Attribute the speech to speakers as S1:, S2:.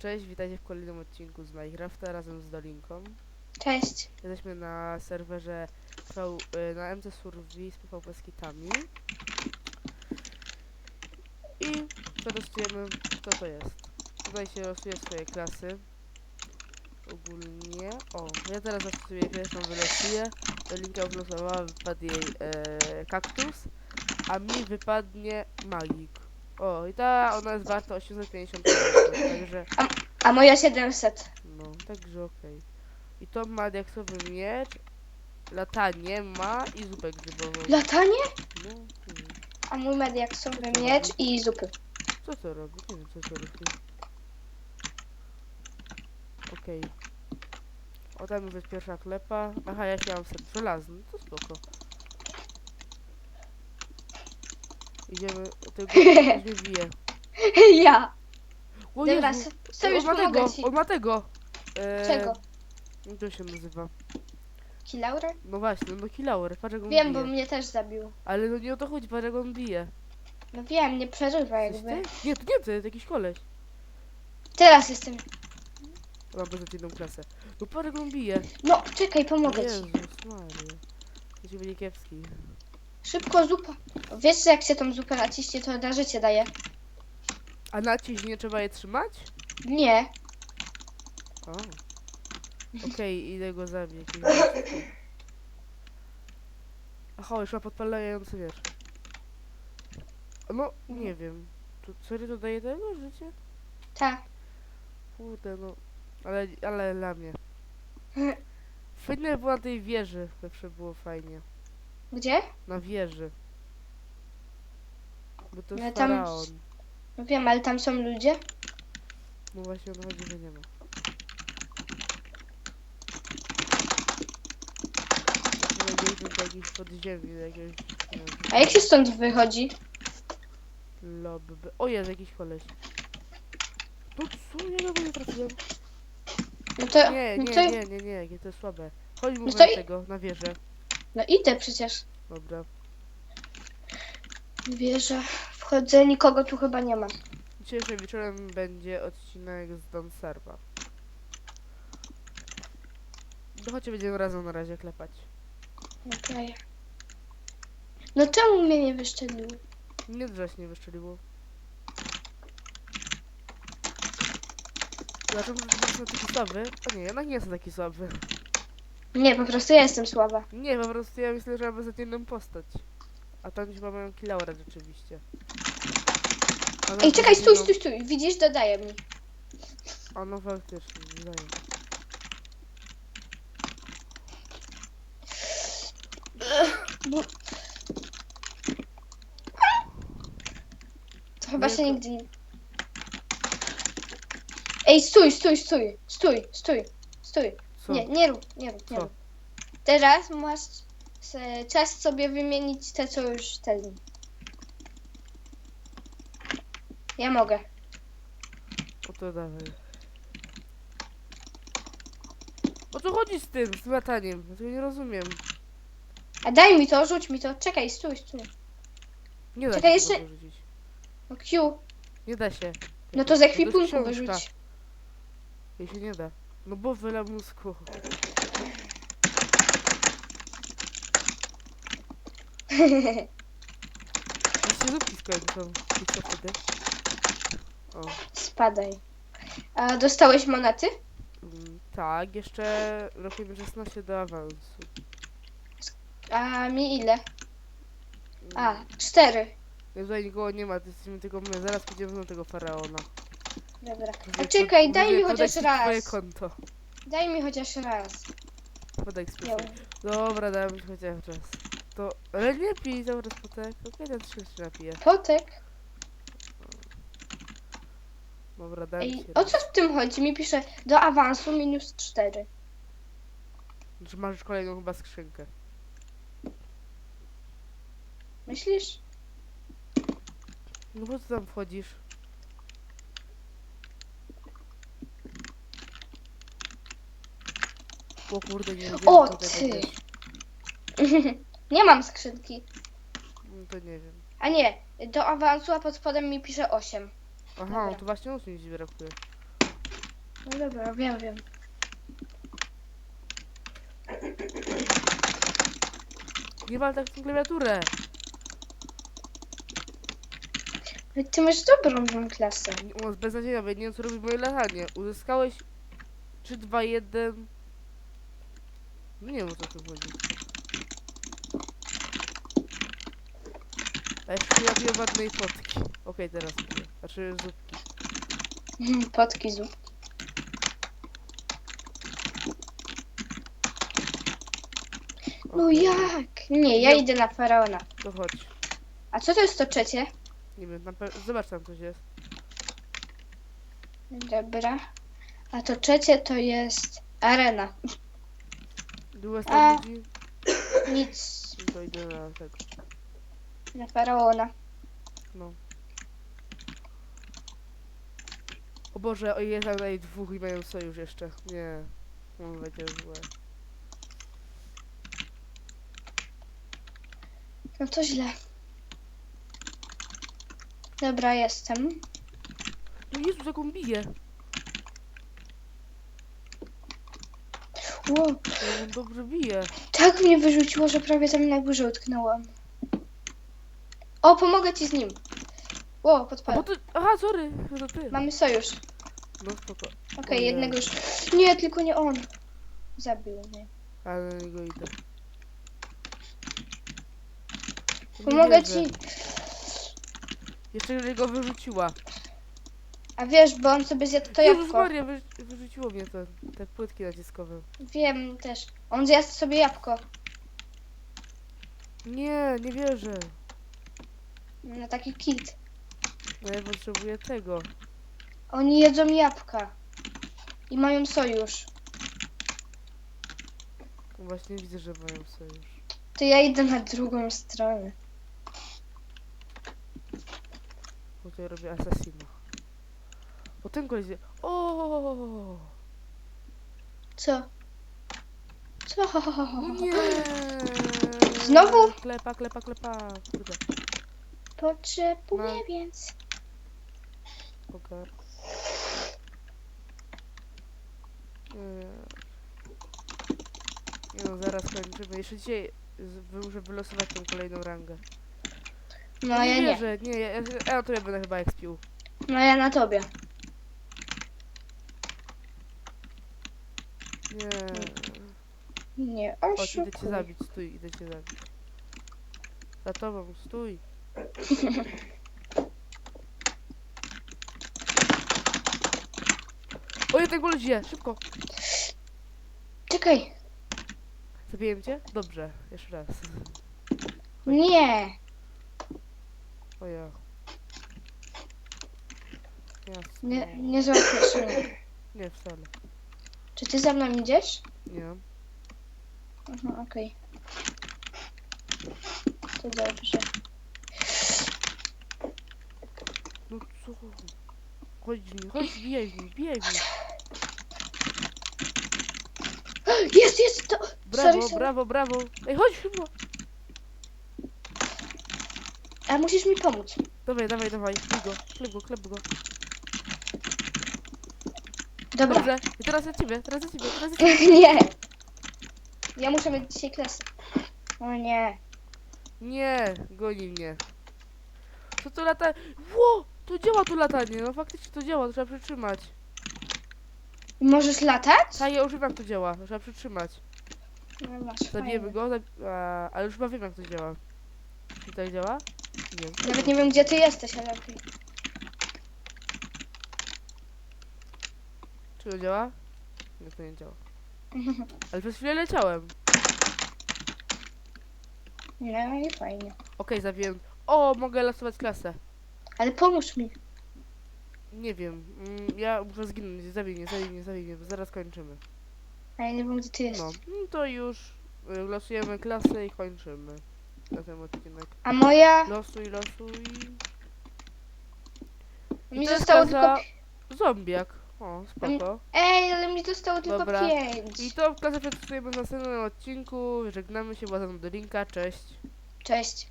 S1: Cześć, witajcie w kolejnym odcinku z Minecrafta razem z Dolinką.
S2: Cześć.
S1: Jesteśmy na serwerze v, y, na MC Survey z PvP z kitami. I przetestujemy co to jest. Tutaj się losuje swoje klasy. Ogólnie. O, ja teraz zastosuję pierwszą wylosuję. Dolinka wylosowała, wypadł jej e, kaktus, a mi wypadnie magik. O, i ta ona jest warta 850 także
S2: A moja 700.
S1: no, także okej. I to ma diaksowy miecz, latanie ma i zupę grzybową.
S2: Latanie?
S1: No, hmm.
S2: A mój mediaksowy miecz i zupy.
S1: co to robi? Nie wiem co to robi. Okej. O tam już jest pierwsza klepa. Aha, ja się mam set żelazny, to spoko. Idziemy, o tego ktoś mnie bije.
S2: ja.
S1: O
S2: Dobra,
S1: Jezu, ej,
S2: sojusz
S1: on ma
S2: pomogę
S1: tego,
S2: ci.
S1: on ma tego. Eee,
S2: Czego?
S1: Jak to się nazywa?
S2: Kilaurę?
S1: No właśnie, no Kilauer, patrz jak on
S2: Wiem,
S1: bije.
S2: bo mnie też zabił.
S1: Ale no nie o to chodzi, patrz jak on bije.
S2: No wiem, nie przerywa
S1: Jesteś
S2: jakby.
S1: ty? Nie, to nie to jakiś koleś.
S2: Teraz jestem.
S1: Mam beznadziejną klasę. No jak on bije.
S2: No, czekaj, pomogę
S1: Jezus
S2: ci.
S1: Maria. To się będzie kiepski.
S2: Szybko zupa. Wiesz, że jak się tą zupę naciśnie, to na życie daje?
S1: A naciś nie trzeba je trzymać?
S2: Nie.
S1: O. Okej, idę go zabić. Aha, już ma podpalający wiesz. No, nie wiem. To serio to daje tego życie?
S2: Tak.
S1: Kurde, no. Ale, ale dla mnie. Fajne było na tej wieży. Zawsze było fajnie.
S2: Gdzie?
S1: Na wieży. Bo to
S2: No
S1: jest
S2: tam-
S1: faraon.
S2: No wiem, ale tam są ludzie.
S1: No właśnie o to chodzi, że nie ma. Wejdziemy do jakichś podziemi, do jakiegoś, nie wiem,
S2: A jak się stąd wychodzi?
S1: lobby. O jest jakiś koleś. No co? Ja go nie trafiłem.
S2: No to.
S1: Nie,
S2: no
S1: nie,
S2: to.
S1: nie, nie, nie, jakie to jest słabe. Chodź mu
S2: No to i-
S1: tego, na wieżę.
S2: No idę przecież.
S1: Dobra.
S2: Wierzę. Wchodzę, nikogo tu chyba nie ma.
S1: Dzisiejszym wieczorem będzie odcinek z Don Serva. No chodźcie, będziemy razem na razie klepać.
S2: Okej. No czemu mnie nie wyszczelił?
S1: Nie drześ nie wyszczeliło. Dlaczego jestem taki słaby? O nie, jednak nie jestem taki słaby.
S2: Nie, po prostu ja jestem słaba.
S1: Nie, po prostu ja myślę, że mam beznadziejną postać. A tam chyba mają kilaura rzeczywiście.
S2: Ej, czekaj, stój, stój, stój. Widzisz, dodaje mi.
S1: A no faktycznie, wydaje.
S2: Bo... To chyba
S1: Nie,
S2: się
S1: to-
S2: nigdy nie... Ej, stój, stój, stój, stój, stój, stój.
S1: Co?
S2: Nie, nie rób, nie rób, nie
S1: Co?
S2: rób. Teraz masz se, czas sobie wymienić te, co już ten... Ja mogę.
S1: O to dawaj. O co chodzi z tym, z lataniem? Ja tego nie rozumiem.
S2: A daj mi to, rzuć mi to. Czekaj, stój, stój.
S1: Nie da
S2: Czekaj,
S1: się
S2: jeszcze-
S1: tego wyrzucić.
S2: No Q.
S1: Nie da się.
S2: No to z ekwipunku wyrzuć.
S1: Się nie da. No bo wyle mózgu. Jeśli zupki skończą. I co wtedy? O.
S2: Spadaj. A dostałeś monety?
S1: Mm, tak, jeszcze robimy 16 do awansu.
S2: A mi ile? A, cztery.
S1: Ja tutaj nikogo nie ma, to jesteśmy tylko my. Zaraz pójdziemy na tego faraona.
S2: Dobra.
S1: Mówię,
S2: A czekaj,
S1: pod-
S2: daj mi chociaż
S1: ci Twoje
S2: raz.
S1: konto.
S2: Daj mi chociaż raz.
S1: Podaj
S2: Nie.
S1: Dobra, dam mi chociaż raz. To... Ale nie pij cały raz potek. Okej, ten trzy się napiję.
S2: Potek.
S1: Dobra, dam
S2: Ej,
S1: ci
S2: o co w tym chodzi? Mi pisze do awansu minus cztery.
S1: Że masz kolejną chyba skrzynkę.
S2: Myślisz?
S1: No po co tam wchodzisz? O kurde, nie wiedziałem,
S2: O,
S1: co tego
S2: ty. nie mam skrzynki.
S1: No to nie wiem.
S2: A nie, do awansu, a pod spodem mi pisze 8.
S1: Aha,
S2: Dobra.
S1: no to właśnie osób mi brakuje.
S2: No dobra, wiem, wiem.
S1: Nie wal tak w tą klawiaturę.
S2: Ale Ty masz dobrą tą klasę.
S1: U nas beznadziejna, bo ja nie wiem co robi moje latanie. Uzyskałeś 3, 2, 1. No nie wiem o co tu chodzi. A jeszcze ja biję ładnej fotki. Okej, teraz mówię. Znaczy zupki.
S2: Potki zup. No
S1: Okej,
S2: jak? Nie, ja idę na faraona.
S1: To chodź.
S2: A co to jest to trzecie?
S1: Nie wiem, pe- zobacz tam coś jest.
S2: Dobra. A to trzecie to jest arena.
S1: Długo
S2: A.
S1: tam ludzi?
S2: Nic.
S1: No To idę na tego.
S2: Na faraona.
S1: No. O Boże, o jest tutaj dwóch i mają sojusz jeszcze. Nie. No będzie złe.
S2: No to źle. Dobra, jestem.
S1: No Jezu, jak on bije. On dobrze bije.
S2: tak mnie wyrzuciło, że prawie tam na górze utknęłam. O, pomogę ci z nim.
S1: Bo
S2: podpadł.
S1: ty... Aha, sorry. To ty.
S2: Mamy sojusz.
S1: No spoko.
S2: Okej,
S1: Ojej.
S2: jednego już. Nie, tylko nie on. Zabił mnie.
S1: Ale na niego idę.
S2: Pomogę ci.
S1: Jeszcze go wyrzuciła.
S2: A wiesz, bo on sobie zjadł to
S1: Jezus
S2: jabłko.
S1: Maria, wy, wyrzuciło mnie to, te płytki naciskowe.
S2: Wiem też. On zjadł sobie jabłko.
S1: Nie, nie wierzę.
S2: No taki kit.
S1: No ja potrzebuję tego.
S2: Oni jedzą jabłka. I mają sojusz.
S1: Właśnie widzę, że mają sojusz.
S2: To ja idę na drugą stronę.
S1: Tutaj robię asasina. O ten koleś... O!
S2: Co? Co?
S1: Nie!
S2: Znowu?
S1: Klepa, klepa, klepa. Kurde,
S2: Potrzebuję
S1: No.
S2: więc.
S1: pogar. Nie. Nie no, zaraz kończymy. Jeszcze dzisiaj z- wy- muszę wylosować tą kolejną rangę.
S2: No ja nie.
S1: wierzę, nie, ja, ja, ja na to ja będę chyba expił.
S2: No ja na tobie.
S1: Nie.
S2: Nie,
S1: Chodź, idę cię zabić, stój, idę cię zabić. Za tobą, stój. O, jeden gol żyje, szybko.
S2: Czekaj.
S1: Zabiję cię? Dobrze, jeszcze raz.
S2: Nie.
S1: O ja. Jasne.
S2: Nie, nie złapiesz mnie.
S1: Nie, wcale.
S2: Czy ty za mną idziesz?
S1: Nie.
S2: Aha, okej. To dobrze.
S1: No co? Chodź nim, chodź, bijaj w bijaj.
S2: Jest, jest to!
S1: Brawo,
S2: sorry, sorry.
S1: brawo, brawo. Ej, chodź szybko.
S2: A musisz mi pomóc.
S1: Dawaj, dawaj, dawaj. Bij go, klep go, klep go.
S2: Dobra.
S1: Dobrze. I teraz za ciebie, teraz za ciebie, teraz za ciebie.
S2: nie. Ja muszę mieć dzisiaj klasę. O nie.
S1: Nie, goni mnie. Co to lata? Ło! To działa to latanie, no faktycznie to działa, to trzeba przytrzymać.
S2: Możesz latać?
S1: Tak, ja już wiem jak to działa, to trzeba przytrzymać.
S2: No masz,
S1: Zabijemy
S2: fajnie.
S1: go, zabi a, ale już chyba wiem jak to działa. Czy tak działa? Nie.
S2: Nawet nie wiem gdzie ty jesteś, ale okej.
S1: Czy to działa? Nie, to nie działa. Ale przez chwilę leciałem.
S2: No i fajnie.
S1: Okej, zabiłem. O, mogę losować klasę.
S2: Ale pomóż mi.
S1: Nie wiem, mm, ja muszę zginąć, zabij mnie, zabij mnie, zabij mnie, bo zaraz kończymy.
S2: A ja nie wiem gdzie ty
S1: No,
S2: jesteś.
S1: no to już y, losujemy klasę i kończymy na ten odcinek.
S2: A moja...
S1: Losuj, losuj.
S2: Mi
S1: to jest
S2: zostało tylko...
S1: Zombiak. O, spoko.
S2: Ej, ale mi zostało tylko
S1: Dobra.
S2: pięć.
S1: I to klasę przetestujemy w następnym odcinku. Żegnamy się, była ze mną Dolinka, cześć.
S2: Cześć.